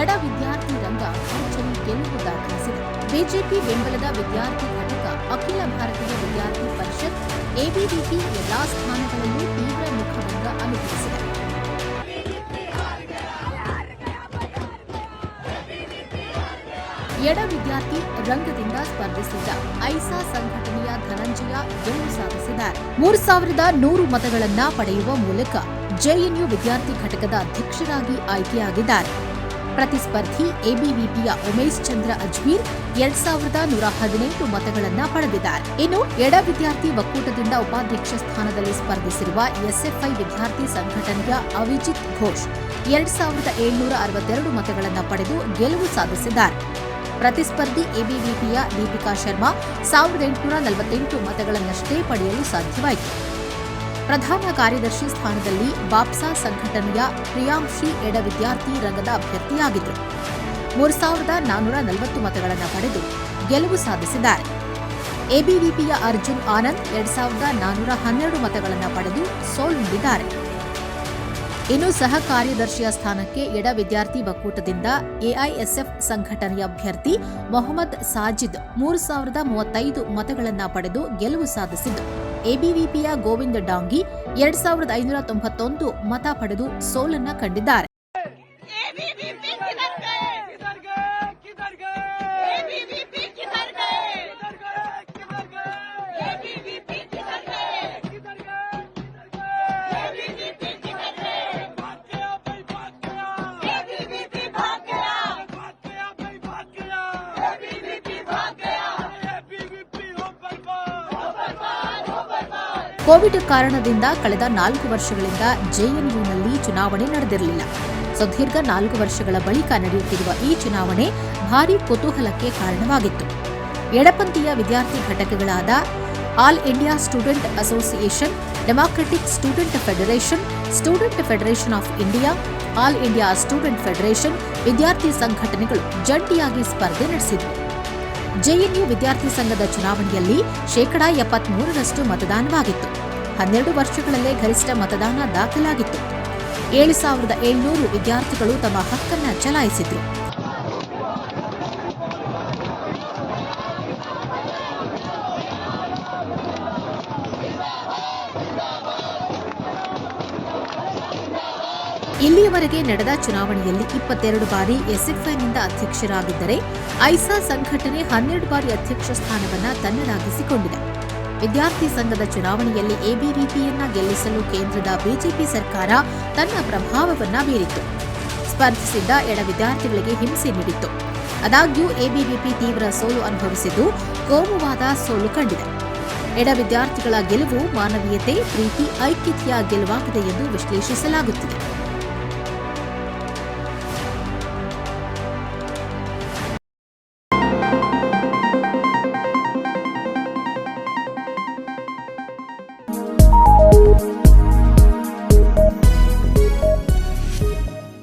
ಎಡ ವಿದ್ಯಾರ್ಥಿ ರಂಗ ಅರ್ಜುನ್ ಗೆಲುವು ದಾಖಲಿಸಿದೆ. ಬಿಜೆಪಿ ಬೆಂಬಲದ ವಿದ್ಯಾರ್ಥಿ ಘಟಕ ಅಖಿಲ ಭಾರತೀಯ ವಿದ್ಯಾರ್ಥಿ ಪರಿಷತ್ ಎಬಿವಿಪಿ ಎಲ್ಲಾ ಸ್ಥಾನಗಳಲ್ಲೂ ತೀವ್ರ ಮುಖಭಂಗ ಅನುಭವಿಸಿದೆ. ಎಡ ವಿದ್ಯಾರ್ಥಿ ರಂಗದಿಂದ ಸ್ಪರ್ಧಿಸಿದ್ದ ಐಸಾ ಸಂಘಟನೆಯ ಧನಂಜಯ ಗೆಲುವು ಸಾಧಿಸಿದ್ದಾರೆ. ಮೂರು ಸಾವಿರದ ನೂರು ಮತಗಳನ್ನ ಪಡೆಯುವ ಮೂಲಕ ಜೆಎನ್ಯು ವಿದ್ಯಾರ್ಥಿ ಘಟಕದ ಅಧ್ಯಕ್ಷರಾಗಿ ಆಯ್ಕೆಯಾಗಿದ್ದಾರೆ. ಪ್ರತಿಸ್ಪರ್ಧಿ ಎಬಿವಿಪಿಯ ಉಮೇಶ್ ಚಂದ್ರ ಅಜ್ಮೀರ್ ಎರಡ್ ಸಾವಿರದ ನೂರ ಹದಿನೆಂಟು ಮತಗಳನ್ನು ಪಡೆದಿದ್ದಾರೆ. ಇನ್ನು ಎಡ ವಿದ್ಯಾರ್ಥಿ ಒಕ್ಕೂಟದಿಂದ ಉಪಾಧ್ಯಕ್ಷ ಸ್ಥಾನದಲ್ಲಿ ಸ್ಪರ್ಧಿಸಿರುವ ಎಸ್ಎಫ್ಐ ವಿದ್ಯಾರ್ಥಿ ಸಂಘಟನೆಯ ಅವಿಜಿತ್ ಘೋಷ್ ಎರಡ್ ಸಾವಿರದ ಏಳ್ನೂರ ಅರವತ್ತೆರಡು ಮತಗಳನ್ನು ಪಡೆದು ಗೆಲುವು ಸಾಧಿಸಿದ್ದಾರೆ. ಪ್ರತಿಸ್ಪರ್ಧಿ ಎಬಿವಿಪಿಯ ದೀಪಿಕಾ ಶರ್ಮಾ ಸಾವಿರದ ಎಂಟುನೂರ ನಲವತ್ತೆಂಟು ಮತಗಳನ್ನಷ್ಟೇ ಪಡೆಯಲು ಸಾಧ್ಯವಾಯಿತು. ಪ್ರಧಾನ ಕಾರ್ಯದರ್ಶಿ ಸ್ಥಾನದಲ್ಲಿ ಬಾಪ್ಸಾ ಸಂಘಟನೆಯ ಪ್ರಿಯಾಂಶಿ ಎಡ ವಿದ್ಯಾರ್ಥಿ ರಂಗದ ಅಭ್ಯರ್ಥಿಯಾಗಿದ್ದರು. ಮೂರು ಸಾವಿರದ ನಾನ್ನೂರ ನಲವತ್ತು ಮತಗಳನ್ನು ಪಡೆದು ಗೆಲುವು ಸಾಧಿಸಿದ್ದಾರೆ. ಎಬಿವಿಪಿಯ ಅರ್ಜುನ್ ಆನಂದ್ ಎರಡ್ ಸಾವಿರದ ನಾನ್ನೂರ ಹನ್ನೆರಡು ಮತಗಳನ್ನು ಪಡೆದು ಸೋಲುಂಡಿದ್ದಾರೆ ಇನ್ನು ಸಹ ಕಾರ್ಯದರ್ಶಿಯ ಸ್ಥಾನಕ್ಕೆ ಎಡ ವಿದ್ಯಾರ್ಥಿ ಒಕ್ಕೂಟದಿಂದ ಎಐಎಸ್ಎಫ್ ಸಂಘಟನೆಯ ಅಭ್ಯರ್ಥಿ ಮೊಹಮ್ಮದ್ ಸಾಜಿದ್ ಮೂರು ಸಾವಿರದ ಮೂವತ್ತೈದು ಮತಗಳನ್ನು ಪಡೆದು ಗೆಲುವು ಸಾಧಿಸಿದ್ದು ಎಬಿವಿಪಿಯ ಗೋವಿಂದ ಡಾಂಗಿ ಎರಡ್ ಸಾವಿರದ ಐನೂರ ತೊಂಬತ್ತೊಂದು ಮತ ಪಡೆದು ಸೋಲನ್ನ ಕಂಡಿದ್ದಾರೆ. ಕೋವಿಡ್ ಕಾರಣದಿಂದ ಕಳೆದ ನಾಲ್ಕು ವರ್ಷಗಳಿಂದ ಜೆಎನ್ಯುನಲ್ಲಿ ಚುನಾವಣೆ ನಡೆದಿರಲಿಲ್ಲ. ಸುದೀರ್ಘ ನಾಲ್ಕು ವರ್ಷಗಳ ಬಳಿಕ ನಡೆಯುತ್ತಿರುವ ಈ ಚುನಾವಣೆ ಭಾರೀ ಕುತೂಹಲಕ್ಕೆ ಕಾರಣವಾಗಿತ್ತು. ಎಡಪಂಥೀಯ ವಿದ್ಯಾರ್ಥಿ ಘಟಕಗಳಾದ all India student association, democratic student federation student federation of India, all India student federation ವಿದ್ಯಾರ್ಥಿ ಸಂಘಟನೆಗಳು ಜಂಟಿಯಾಗಿ ಸ್ಪರ್ಧೆ ನಡೆಸಿದವು. ಜೆಎನ್ಯು ವಿದ್ಯಾರ್ಥಿ ಸಂಘದ ಚುನಾವಣೆಯಲ್ಲಿ ಶೇಕಡಾ ಎಪ್ಪತ್ಮೂರರಷ್ಟು ಮತದಾನವಾಗಿತ್ತು. ಹನ್ನೆರಡು ವರ್ಷಗಳಲ್ಲೇ ಗರಿಷ್ಠ ಮತದಾನ ದಾಖಲಾಗಿತ್ತು. ಏಳು ಸಾವಿರದ ಏಳ್ನೂರು ವಿದ್ಯಾರ್ಥಿಗಳು ತಮ್ಮ ಹಕ್ಕನ್ನು ಚಲಾಯಿಸಿದ್ರು. ಇಲ್ಲಿಯವರೆಗೆ ನಡೆದ ಚುನಾವಣೆಯಲ್ಲಿ ಇಪ್ಪತ್ತೆರಡು ಬಾರಿ ಎಸ್ಎಫ್ಐನಿಂದ ಅಧ್ಯಕ್ಷರಾಗಿದ್ದರೆ ಐಸಾ ಸಂಘಟನೆ ಹನ್ನೆರಡು ಬಾರಿ ಅಧ್ಯಕ್ಷ ಸ್ಥಾನವನ್ನು ತನ್ನದಾಗಿಸಿಕೊಂಡಿದೆ. ವಿದ್ಯಾರ್ಥಿ ಸಂಘದ ಚುನಾವಣೆಯಲ್ಲಿ ಎಬಿವಿಪಿಯನ್ನ ಗೆಲ್ಲಿಸಲು ಕೇಂದ್ರದ ಬಿಜೆಪಿ ಸರ್ಕಾರ ತನ್ನ ಪ್ರಭಾವವನ್ನ ಬೀರಿತ್ತು ಸ್ಪರ್ಧಿಸಿದ್ದ ಎಡ ವಿದ್ಯಾರ್ಥಿಗಳಿಗೆ ಹಿಂಸೆ ನೀಡಿತ್ತು. ಆದಾಗ್ಯೂ ಎಬಿವಿಪಿ ತೀವ್ರ ಸೋಲು ಅನುಭವಿಸಿದ್ದು ಕೋಮುವಾದ ಸೋಲು ಕಂಡಿದೆ. ಎಡ ವಿದ್ಯಾರ್ಥಿಗಳ ಗೆಲುವು ಮಾನವೀಯತೆ, ಪ್ರೀತಿ, ಐಕ್ಯತೆಯ ಗೆಲುವಾಗಿದೆ ಎಂದು ವಿಶ್ಲೇಷಿಸಲಾಗುತ್ತಿದೆ.